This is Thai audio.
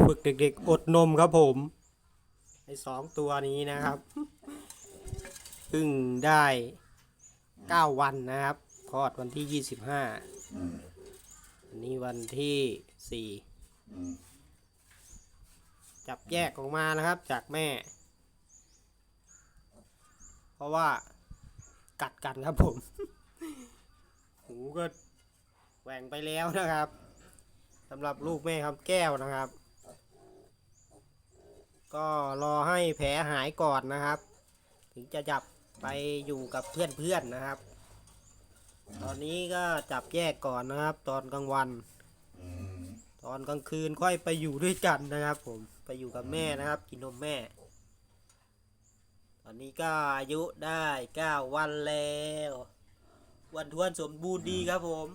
ฝึกเด็กๆ อดนมครับผมไอ้สองตัวนี้นะครับเพิ่งได้เก้าวันนะครับคลอดวันที่ยี่สิบห้าวันนี้วันที่สี่จับแยกออกมานะครับจากแม่ เพราะว่ากัดกันครับผม หูก็แหว่งไปแล้วนะครับสำหรับลูกแม่คำแก้วนะครับ ก็รอให้แผลหายก่อนนะครับ ถึงจะจับไปอยู่กับเพื่อนๆนะครับ ตอนนี้ก็จับแยกก่อนนะครับ ตอนกลางวัน ตอนกลางคืนค่อยไปอยู่ด้วยกันนะครับ ผมไปอยู่กับแม่นะครับ กินนมแม่ ตอนนี้ก็อายุได้เก้าวันแล้ว วันทวนสมบูรณ์ดีครับผม